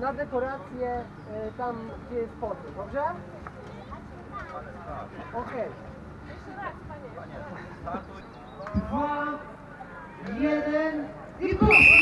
na dekorację e, tam, gdzie jest portret, dobrze? Okej. Okay. Dwa, jeden i poszło!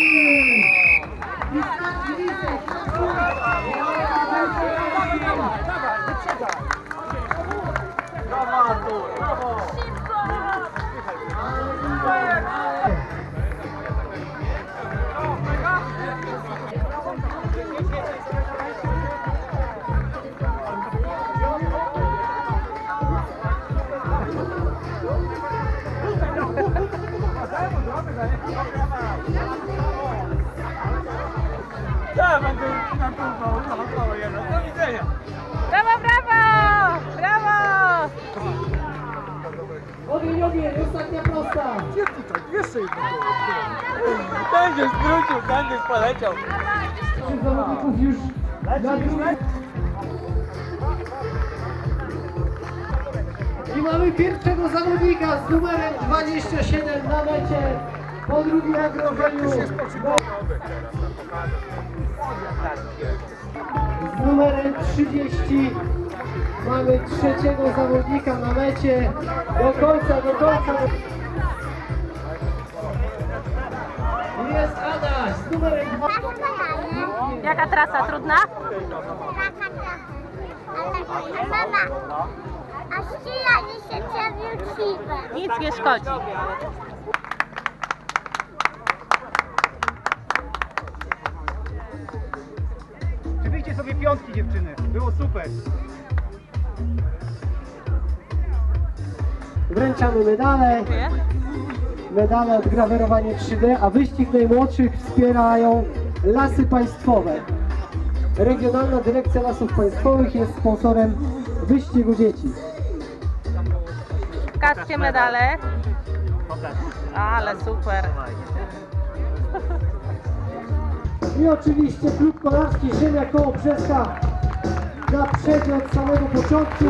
Na jedno. Do widzenia. Brawo, brawo! Brawo! Ogień, ogień, ostatnia prosta! Jeszcze jedno. Się skrócił, się poleciał. Zawodników już na drugim. I mamy pierwszego zawodnika z numerem 27 na mecie. Po drugim okrążeniu 30 mamy trzeciego zawodnika na mecie. Do końca, do końca. Jest Adaś z numerem 2. Jaka trasa trudna? Ale mama, a ściganie się przewróciłem. Nic nie szkodzi. Dziewczyny. Było super. Wręczamy medale. Medale odgrawerowanie 3D, a wyścig najmłodszych wspierają Lasy Państwowe. Regionalna Dyrekcja Lasów Państwowych jest sponsorem wyścigu dzieci. Pokażcie medale. Ale super. I oczywiście klub kolarski Ziemia Koło Brzeska na przodzie od samego początku.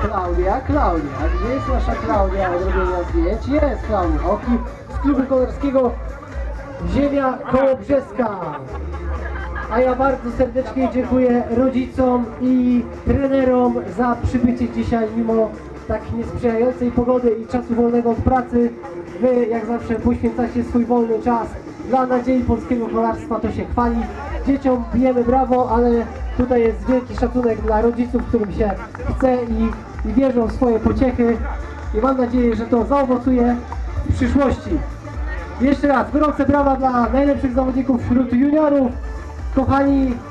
Klaudia, Klaudia, gdzie jest nasza Klaudia od robienia zdjęć? Jest Klaudia, oki z klubu kolarskiego Ziemia Kołobrzeska. A ja bardzo serdecznie dziękuję rodzicom i trenerom za przybycie dzisiaj mimo tak niesprzyjającej pogody i czasu wolnego od pracy. Wy jak zawsze poświęcacie swój wolny czas dla nadziei polskiego kolarstwa, to się chwali. Dzieciom bijemy brawo, ale tutaj jest wielki szacunek dla rodziców, którym się chce i, i wierzą w swoje pociechy. I mam nadzieję, że to zaowocuje w przyszłości. Jeszcze raz, gorące brawa dla najlepszych zawodników wśród juniorów. 都可。